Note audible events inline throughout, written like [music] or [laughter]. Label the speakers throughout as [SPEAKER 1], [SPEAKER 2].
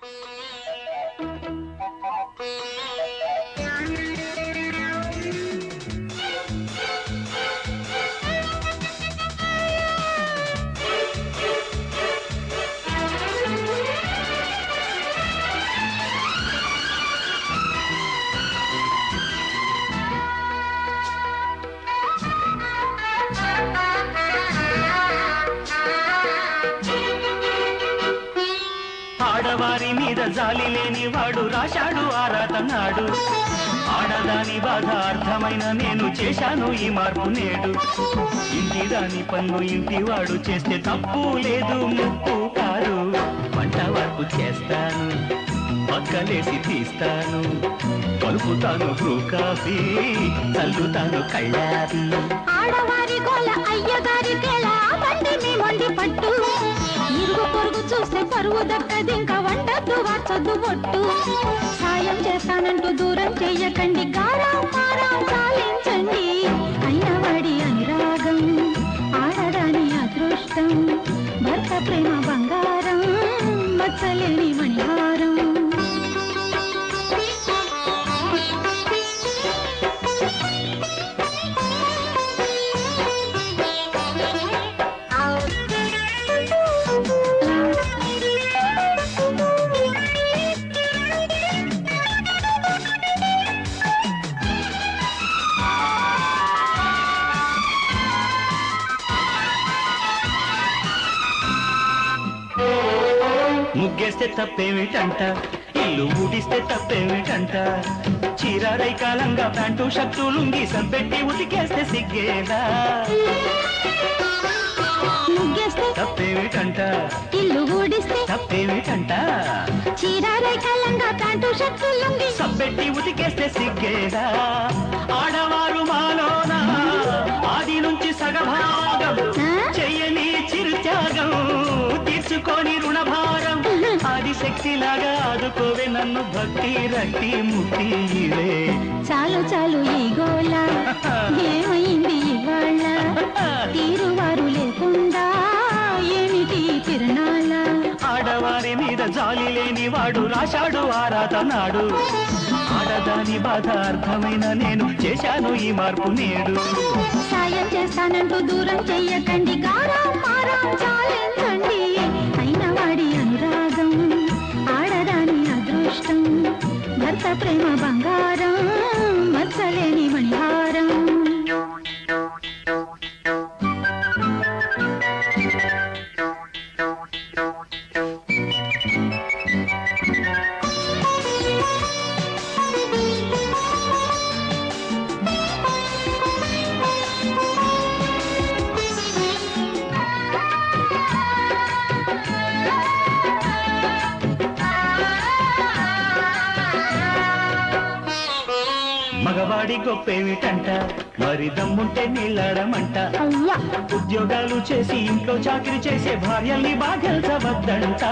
[SPEAKER 1] Thank you. వారి మీద జాలి లేని వాడు రాశాడు ఆరాతన్నాడు ఆడదాని బాధ అర్థమైన నేను చేశాను ఈ మార్పు నేడు. ఇంటి దాని పన్ను ఇంటి వాడు చేస్తే తప్పు లేదు ముప్పు కాదు. వంట వరకు చేస్తాను పక్కలేసి తీస్తాను. కలుపుతాను బ్రూ కాఫీ చల్లుతాను కళ్ళాది
[SPEAKER 2] ఆడవారి గోల అయ్యగారి కేళ బండి మీ మొండి పట్టు. చూస్తే పరువు దక్కది. ఇంకా వండద్దు వచ్చొద్దు బొట్టు. సాయం చేస్తానంటూ దూరం చెయ్యకండి గారం మారం చాలించండి. అయిన అనురాగం ఆడదాని అదృష్టం. భర్త ప్రేమ బంగారం మచ్చలేని
[SPEAKER 1] ముగ్గేస్తే తప్పేమిటంట? ఇల్లు ఊడిస్తే తప్పేమిటంట? చీరారై కాలంగా ప్యాంటు షర్టు లుంగి సంపెట్టి ఉతికేస్తే సిగ్గేలా
[SPEAKER 2] ముగ్గేస్తే
[SPEAKER 1] తప్పేమిటంట?
[SPEAKER 2] ఇల్లు ఊడిస్తే
[SPEAKER 1] తప్పేమిటంట?
[SPEAKER 2] చీరారై కలంగా ప్యాంటు షర్టు లుంగి
[SPEAKER 1] సబ్బెట్టి ఉతికేస్తే సిగ్గేలా ఆడవారు ఆది శక్తిలాగా ఆదుకోవే నన్ను భక్తి రక్తి ముక్తి ఇవే
[SPEAKER 2] చాలు చాలు ఈ గోల [laughs] ఏమైంది ఇవాళ? తీరువారు లేకుండా ఏమిటి తిరణాల
[SPEAKER 1] ఆడవారి మీద జాలి లేని వాడు రాశాడు ఆరాధనాడు. ఆడదాని బాధ అర్థమైన నేను చేశాను ఈ మార్పు నేడు.
[SPEAKER 2] సాయం చేస్తానంటూ దూరం చెయ్యకండి గారం.
[SPEAKER 1] మగవాడి గొప్పేమిటంట? మరి దమ్ముంటే నీళ్ళడమంట ఉద్యోగాలు చేసి ఇంట్లో చాకరీ చేసే భార్యల్ని బాగెల్చవద్దంట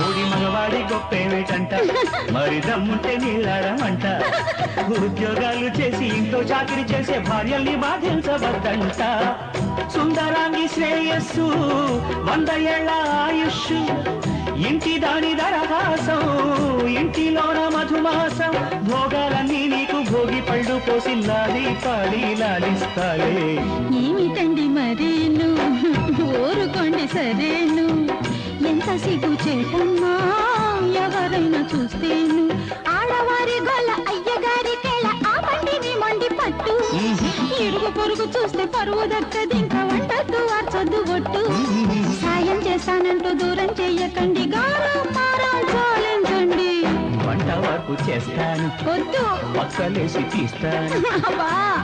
[SPEAKER 1] ఓడి మగవాడి గొప్పేమిటంట? మరి దమ్ముంటే నీళ్ళడమంట ఉద్యోగాలు చేసి ఇంట్లో చాకరీ చేసే భార్యల్ని బాధించవద్దంట సుందరాంగి శ్రేయస్సు వంద ఏళ్ళ ఆయుష్ ఇంటి దాని దరహాసం ఇంటిలోన మధుమాసం. భోగాలన్నీ నీకు భోగి పళ్ళు పోసి లాలి పాడి లాలిస్తాలే
[SPEAKER 2] ఏమిటండి మరేను? ఊరుకోండి సరేను. ఎంత సిగ్గు చేటమ్మా ఎవరైనా చూస్తేను. ఆడవారి గొల్ల అయ్యగారి కేళ ఆ బండిని మండి పట్టు ఇరుగు పొరుగు చూస్తే పరువు దక్కది. చేస్తానంటూ దూరం చెయ్యకండి చాలించండి.
[SPEAKER 1] వంట వరకు చేస్తాను.
[SPEAKER 2] వద్దు.
[SPEAKER 1] పక్కలేసి తీస్తాను.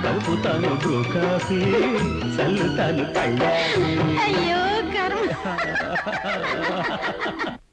[SPEAKER 1] కలుపుతాను బ్రూ కాఫీ. చల్లుతాను కళ్ళ
[SPEAKER 2] అయ్యో కర్మ. [laughs]